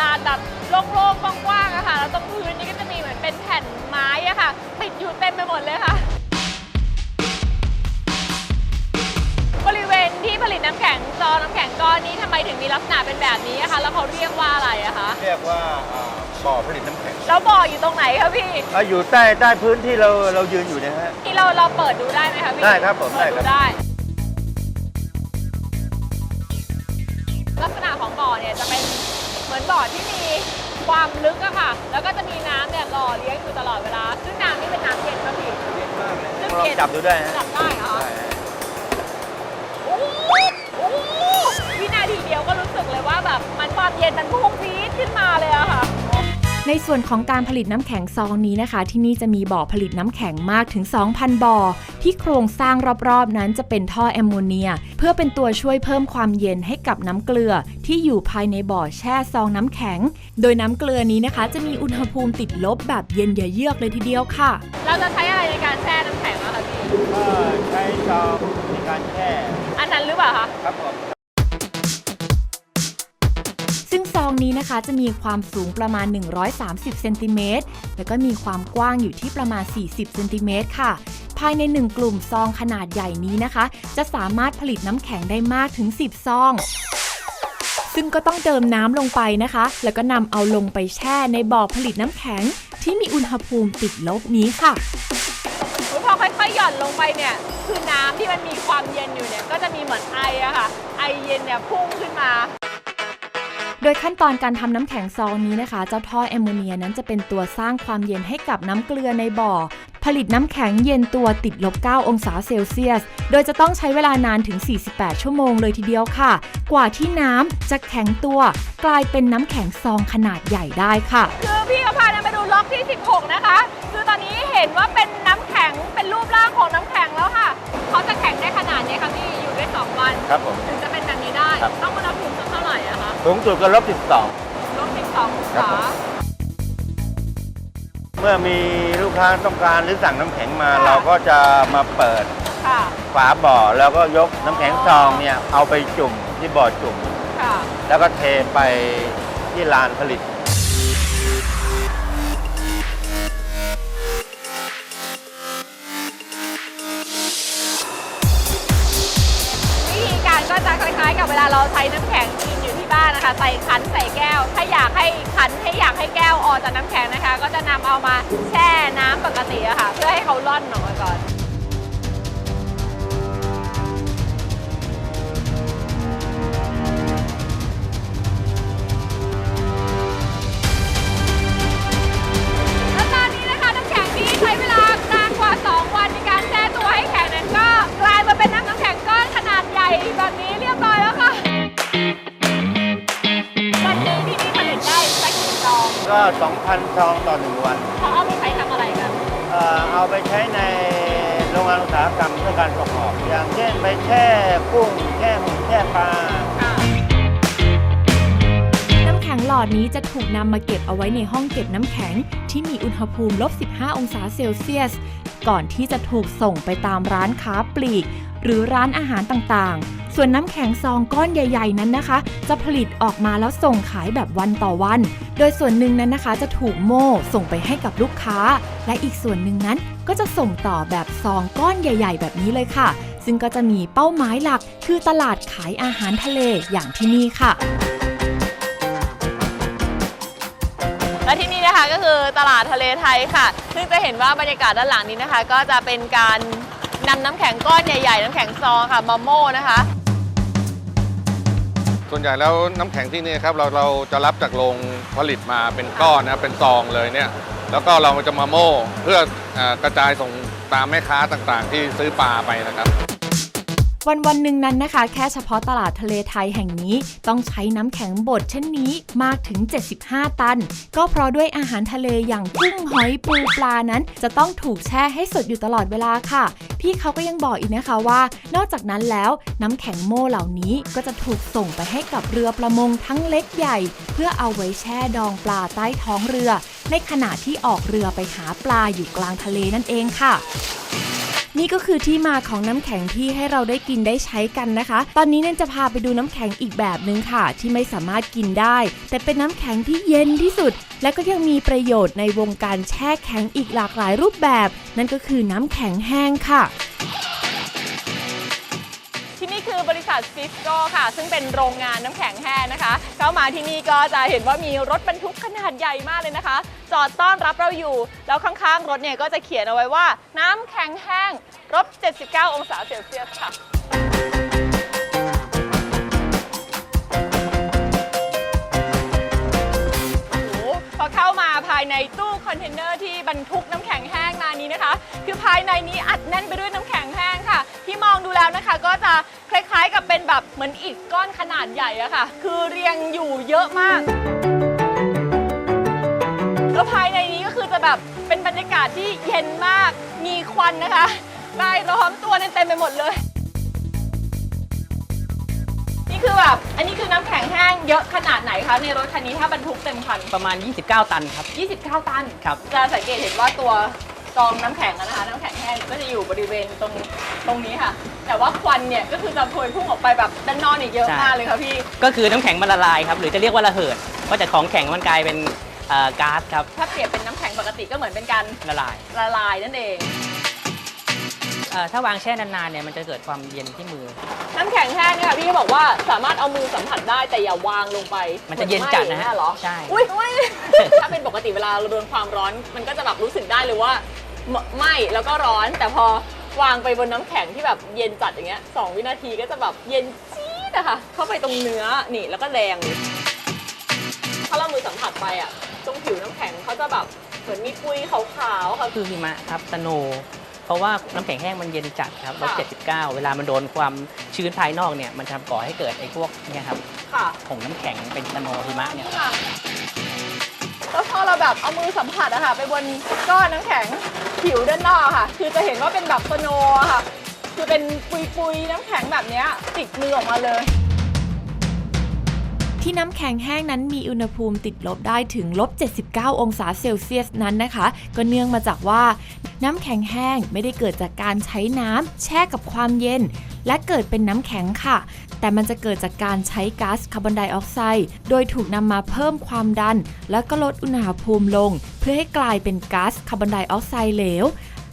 ลานแบบโล่งๆกว้างๆอะค่ะ แล้วตรงพื้นนี่ก็จะมีเหมือนเป็นแผ่นไม้อะค่ะติดอยู่เต็มไปหมดเลยค่ะ บริเวณที่ผลิตน้ำแข็งซองน้ำแข็งก้อนนี้ทำไมถึงมีลักษณะเป็นแบบนี้อะคะแล้วเขาเรียกว่าอะไรอะคะเรียกว่าอ่าบ่อผลิตน้ำแข็งแล้วบ่ออยู่ตรงไหนคะพี่อ่าอยู่ใต้ใต้พื้นที่เราเรายืนอยู่เนะฮะ ที่เราเราเปิดดูได้ไหมคะพี่ได้ครับผมเปิดได้ครับดูได้ ลักษณะของบ่อเนี่ยจะเป็นเหมื อนบ่อที่มีความลึกอะค่ะ แล้วก็จะมีน้ำเนี่ยหล่อเลี้ยงอยู่ตลอดเวลา ซึ่งน้ำนี่เป็นน้ำเย็นครับพี่เย็นมากเลยซึ่งลองเย็นจับดูได้ฮะจับได้เหรอได้ฮะโอ้โหโอ้โหวินาทีเดียวก็รู้สึกเลยว่าแบบมันความเย็นมันพุ่งปี๊ดขึ้นมาเลยอะค่ะ ในส่วนของการผลิตน้ำแข็งซองนี้นะคะ ที่นี่จะมีบ่อผลิตน้ำแข็งมากถึง 2,000 บ่อ ที่โครงสร้างรอบๆ นั้นจะเป็นท่อแอมโมเนีย เพื่อเป็นตัวช่วยเพิ่มความเย็นให้กับน้ำเกลือ ที่อยู่ภายในบ่อแช่ซองน้ำแข็ง โดยน้ำเกลือนี้นะคะ จะมีอุณหภูมิติดลบแบบเย็นอย่าเยือกเลยทีเดียวค่ะ เราจะใช้อะไรในการแช่น้ำแข็งอะคะพี่ก็ใช้ซองในการแช่อันนั้นหรือเปล่าคะครับผม ซึ่งซองนี้นะคะจะมีความสูงประมาณ 130 เซนติเมตร แล้วก็มีความกว้างอยู่ที่ประมาณ 40 เซนติเมตรค่ะ ภายใน 1 กลุ่มซองขนาดใหญ่นี้นะคะ จะสามารถผลิตน้ำแข็งได้มากถึง 10 ซอง ซึ่งก็ต้องเติมน้ำลงไปนะคะ แล้วก็นำเอาลงไปแช่ในบ่อผลิตน้ำแข็ง ที่มีอุณหภูมิติดลบนี้ค่ะพอค่อยๆหย่อนลงไปเนี่ยคือน้ำที่มันมีความเย็นอยู่เนี่ยก็จะมีเหมือนไออะค่ะไอเย็นเนี่ยพุ่งขึ้นมา โดยขั้นตอนการทำน้ำแข็งซองนี้นะคะ เจ้าท่อแอมโมเนียนั้นจะเป็นตัวสร้างความเย็นให้กับน้ำเกลือในบ่อ ผลิตน้ำแข็งเย็นตัวติดลบ 9 องศาเซลเซียส โดยจะต้องใช้เวลานานถึง 48 ชั่วโมงเลยทีเดียวค่ะ กว่าที่น้ำจะแข็งตัว กลายเป็นน้ำแข็งซองขนาดใหญ่ได้ค่ะ คือพี่เขาพานันไปดูล็อกที่ 16 นะคะ คือตอนนี้เห็นว่าเป็นน้ำแข็งเป็นรูปร่างของน้ำแข็งแล้วค่ะ เขาจะแข็งได้ขนาดนี้ค่ะพี่อยู่ได้2วันครับผมถึงจะเป็นแบบนี้ได้ครับต้อง สูงสุดก็ลบลบ12องครับศาผม12เมื่อมีลูกค้าต้องการหรือสั่งน้ำแข็งมาค่ะเราก็จะมาเปิดค่ะ ฝาบ่อแล้วก็ยกน้ำแข็งซองเนี่ยเอาไปจุ่มที่บ่อจุ่ม ค่ะ แล้วก็เทไปที่ลานผลิต วิธีการก็จะคล้ายๆ กับเวลาเราใช้น้ำแข็งกินอยู่ ที่บ้านนะคะ ใส่ขันใส่แก้ว ถ้าอยากให้ขันให้อยากให้แก้วออกจากน้ำแข็งนะคะ ก็จะนำเอามาแช่น้ำปกติอะค่ะ เพื่อให้เขาร่อนออกมาก่อน 2,000ซองต่อ 1 วันเขาเอาไปใช้ทำอะไรกันเอ่อเอาไปใช้ในโรงงานอุตสาหกรรมเพื่อการส่งออก อย่างเช่นไปแช่กุ้งแช่หมูแช่ปลาค่ะน้ำแข็งหลอดนี้จะถูกนำมาเก็บเอาไว้ในห้องเก็บน้ำแข็ง ที่มีอุณหภูมิลบ 15 องศาเซลเซียส ก่อนที่จะถูกส่งไปตามร้านค้าปลีก หรือร้านอาหารต่างๆ ส่วนน้ำแข็งซองก้อนใหญ่ ๆ นั้นนะคะ จะผลิตออกมาแล้วส่งขายแบบวันต่อวัน โดยส่วนหนึ่งนั้นนะคะจะถูกโม่ส่งไปให้กับลูกค้า และอีกส่วนหนึ่งนั้นก็จะส่งต่อแบบซองก้อนใหญ่ ๆ แบบนี้เลยค่ะ ซึ่งก็จะมีเป้าหมายหลัก คือตลาดขายอาหารทะเลอย่างที่นี่ค่ะและที่นี่นะคะก็คือตลาดทะเลไทยค่ะ ซึ่งจะเห็นว่าบรรยากาศด้านหลังนี้นะคะ ก็จะเป็นการนำน้ำแข็งก้อนใหญ่ๆ น้ำแข็งซองค่ะมาโม่นะคะ ส่วนใหญ่แล้วน้ำแข็งที่นี่ครับเราเราจะรับจากโรงผลิตมาเป็นก้อนนะเป็นซองเลยเนี่ย แล้วก็เราจะมาโม่เพื่อเออกระจายส่งตามแม่ค้าต่างๆ ที่ซื้อปลาไปนะครับ วันวันหนึ่งนั้นนะคะ แค่เฉพาะตลาดทะเลไทยแห่งนี้ ต้องใช้น้ำแข็งบดเช่นนี้มากถึง 75 ตัน ก็เพราะด้วยอาหารทะเลอย่างกุ้งหอยปูปลานั้น จะต้องถูกแช่ให้สดอยู่ตลอดเวลาค่ะ พี่เขาก็ยังบอกอีกนะคะว่า นอกจากนั้นแล้วน้ำแข็งโม่เหล่านี้ก็จะถูกส่งไปให้กับเรือประมงทั้งเล็กใหญ่ เพื่อเอาไว้แช่ดองปลาใต้ท้องเรือ ในขณะที่ออกเรือไปหาปลาอยู่กลางทะเลนั่นเองค่ะ นี่ก็คือที่มาของน้ำแข็งที่ให้เราได้กินได้ใช้กันนะคะ ตอนนี้เนนจะพาไปดูน้ำแข็งอีกแบบหนึ่งค่ะ ที่ไม่สามารถกินได้ แต่เป็นน้ำแข็งที่เย็นที่สุด และก็ยังมีประโยชน์ในวงการแช่แข็งอีกหลากหลายรูปแบบ นั่นก็คือน้ำแข็งแห้งค่ะ ษัทซิสโกค่ะ ซึ่งเป็นโรงงานน้ำแข็งแห้งนะคะ เข้ามาที่นี่ก็จะเห็นว่ามีรถบรรทุกขนาดใหญ่มากเลยนะคะ จอดต้อนรับเราอยู่ แล้วข้างๆ รถเนี่ยก็จะเขียนเอาไว้ว่า น้ำแข็งแห้งลบ79 องศาเซลเซียสค่ะ เทนเนอร์ที่บรรทุกน้ำแข็งแห้งมานี้นะคะ คือภายในนี้อัดแน่นไปด้วยน้ำแข็งแห้งค่ะ ที่มองดูแล้วนะคะ ก็จะคล้ายๆกับเป็นแบบเหมือนอิฐก้อนขนาดใหญ่อะค่ะ คือเรียงอยู่เยอะมากแล้วภายในนี้ก็คือจะแบบเป็นบรรยากาศที่เย็นมากมีควันนะคะรายล้อมตัวเต็มไปหมดเลย คือแบบอันนี้คือน้ำแข็งแห้งเยอะขนาดไหนคะ ในรถคันนี้ถ้าบรรทุกเต็มคัน ประมาณ 29 ตันครับ 29 ตัน ครับ จะสังเกตเห็นว่าตัวกรองน้ำแข็งอะนะคะ น้ำแข็งแห้งก็จะอยู่บริเวณตรงตรงนี้ค่ะ แต่ว่าควันเนี่ยก็คือจะพวยพุ่งออกไปแบบด้านนอกเนี่ยเยอะใช่ มากเลยค่ะพี่ ก็คือน้ำแข็งมันละลายครับ หรือจะเรียกว่าระเหิดก็จากของแข็งมันกลายเป็นเอ่อก๊าซครับ ถ้าเปรียบเป็นน้ำแข็งปกติก็เหมือนเป็นการละลาย ละลายนั่นเองเอ่อถ้าวางแช่นานๆเนี่ยมันจะเกิดความเย็นที่มือ น้ำแข็งแห้งเนี่ยพี่บอกว่าสามารถเอามือสัมผัสได้แต่อย่าวางลงไปมันจะเย็นจัดนะฮะเหมือไหม้เหรอใช่ อุ้ยอุ้ย ถ้าเป็นปกติเวลาเราโดนความร้อน มันก็จะแบบรู้สึกได้เลยว่าไหมไหม้แล้วก็ร้อน แต่พอวางไปบนน้ำแข็งที่แบบเย็นจัดอย่างเงี้ยสองวินาทีก็จะแบบเย็นจี๊ดอะค่ะเข้าไปตรงเนื้อนี่แล้วก็แรงเลยถ้าเรามือสัมผัสไปอะตรงผิวน้ำแข็งเขาจะแบบเหมือนมีปุยขาวๆค่ะ คือหิมะครับสโนว์ เพราะว่าน้ำแข็งแห้งมันเย็นจัดครับลบค่ะ79 เวลามันโดนความชื้นภายนอกเนี่ยมันจะก่อให้เกิดไอ้พวกเนี่ยครับค่ะผงน้ำแข็งเป็นสโนว์หิมะเนี่ยครับค่ะแล้วพอเราแบบเอามือสัมผัสอะค่ะ ไปบนก้อนน้ำแข็งผิวด้านนอกอะค่ะ คือจะเห็นว่าเป็นแบบสโนว์อะค่ะ คือเป็นปุยๆน้ำแข็งแบบเนี้ยติดมือออกมาเลย ที่น้ำแข็งแห้งนั้นมีอุณหภูมิติดลบได้ถึงลบ 79 องศาเซลเซียสนั้นนะคะ ก็เนื่องมาจากว่า น้ำแข็งแห้งไม่ได้เกิดจากการใช้น้ำแช่กับความเย็น และเกิดเป็นน้ำแข็งค่ะ แต่มันจะเกิดจากการใช้ก๊าซคาร์บอนไดออกไซด์โดยถูกนำมาเพิ่มความดัน แล้วก็ลดอุณหภูมิลง เพื่อให้กลายเป็นก๊าซคาร์บอนไดออกไซด์เหลว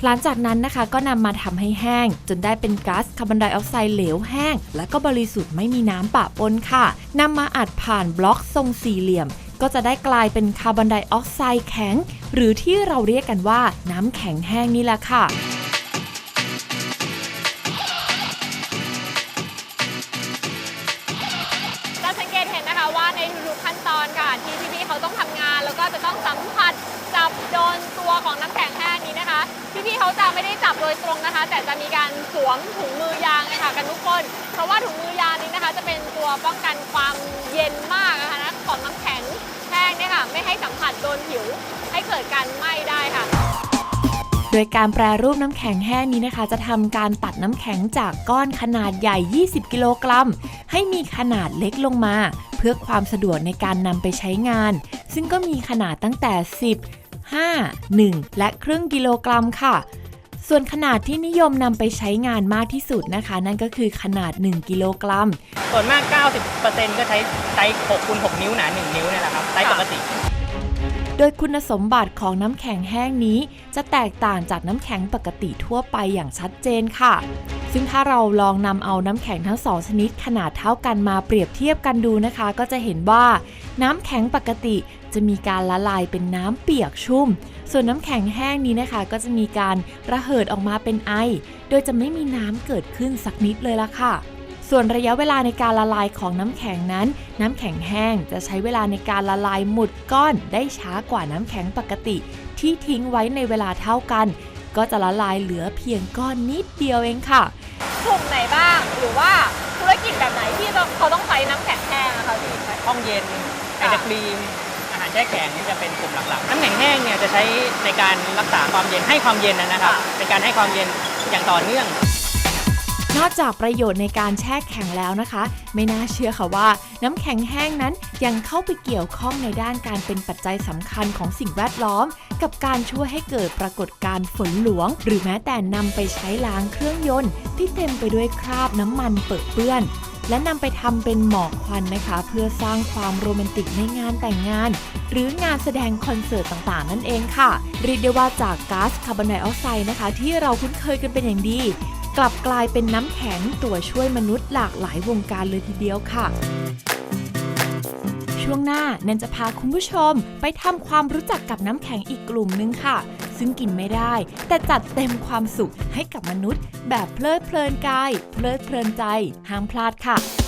หลังจากนั้นนะคะก็นำมาทำให้แห้ง จนได้เป็นก๊าซคาร์บอนไดออกไซด์เหลวแห้ง และก็บริสุทธิ์ไม่มีน้ำปะปนค่ะนำมาอัดผ่านบล็อกทรงสี่เหลี่ยม ก็จะได้กลายเป็นคาร์บอนไดออกไซด์แข็ง หรือที่เราเรียกกันว่าน้ำแข็งแห้งนี่แหละค่ะจะ ด้จับโดยตรงนะคะ แต่จะมีการสวมถุงมือยางนะคะกันทุกคน เพราะว่าถุงมือยางนี้นะคะ จะเป็นตัวป้องกันความเย็นมากนะคะนะของน้ำแข็งแห้งเนี่ยค่ะไม่ให้สัมผัสโดนผิวให้เกิดการไหม้ได้ค่ะโดยการแปรรูปน้ำแข็งแห้งนี้นะคะ จะทำการตัดน้ำแข็งจากก้อนขนาดใหญ่ 20 กิโลกรัม ให้มีขนาดเล็กลงมา เพื่อความสะดวกในการนำไปใช้งาน ซึ่งก็มีขนาดตั้งแต่ 10 5 1 และครึ่งกิโลกรัมค่ะ ส่วนขนาดที่นิยมนำไปใช้งานมากที่สุดนะคะ นั่นก็คือขนาด 1 กิโลกรัม ส่วนมาก 90%ก็ใช้ไซส์6คูณ6นิ้วหนา 1 นิ้วเนี่ยแหละครับไซส์ปกติ โดยคุณสมบัติของน้ำแข็งแห้งนี้ จะแตกต่างจากน้ำแข็งปกติทั่วไปอย่างชัดเจนค่ะ ซึ่งถ้าเราลองนำเอาน้ำแข็งทั้งสองชนิดขนาดเท่ากันมาเปรียบเทียบกันดูนะคะ ก็จะเห็นว่าน้ำแข็งปกติจะมีการละลายเป็นน้ำเปียกชุ่ม ส่วนน้ำแข็งแห้งนี้นะคะ ก็จะมีการระเหิดออกมาเป็นไอ โดยจะไม่มีน้ำเกิดขึ้นสักนิดเลยละค่ะ ส่วนระยะเวลาในการละลายของน้ำแข็งนั้น น้ำแข็งแห้งจะใช้เวลาในการละลายหมุดก้อนได้ช้ากว่าน้ำแข็งปกติ ที่ทิ้งไว้ในเวลาเท่ากัน ก็จะละลายเหลือเพียงก้อนนิดเดียวเองค่ะกลุ่มไหนบ้างหรือว่าธุรกิจแบบไหนที่ต้องเขาต้องใช้น้ำแข็งแห้งอะคะพี่ห้องเย็นไอศครีมอาหาร แช่แข็งนี่จะเป็นกลุ่มหลักๆ น้ำแข็งแห้งเนี่ยจะใช้ในการรักษาความเย็นให้ความเย็นนะครับ เป็นการให้ความเย็นอย่างต่อเนื่อง นอกจากประโยชน์ในการแช่แข็งแล้วนะคะ ไม่น่าเชื่อค่ะว่า น้ำแข็งแห้งนั้นยังเข้าไปเกี่ยวข้องในด้านการเป็นปัจจัยสำคัญของสิ่งแวดล้อม กับการช่วยให้เกิดปรากฏการณ์ฝนหลวง หรือแม้แต่นำไปใช้ล้างเครื่องยนต์ ที่เต็มไปด้วยคราบน้ำมันเปื้อนเปื้อน และนำไปทำเป็นหมอกควันนะคะ เพื่อสร้างความโรแมนติกในงานแต่งงาน หรืองานแสดงคอนเสิร์ตต่างๆ นั่นเองค่ะ เรียกได้ว่าจากก๊าซคาร์บอนไดออกไซด์นะคะ ที่เราคุ้นเคยกันเป็นอย่างดี กลับกลายเป็นน้ำแข็งตัวช่วยมนุษย์หลากหลายวงการเลยทีเดียวค่ะช่วงหน้าแนนจะพาคุณผู้ชมไปทำความรู้จักกับน้ำแข็งอีกกลุ่มนึงค่ะ ซึ่งกินไม่ได้ แต่จัดเต็มความสุขให้กับมนุษย์ แบบเพลิดเพลินกาย เพลิดเพลินใจ ห้ามพลาดค่ะ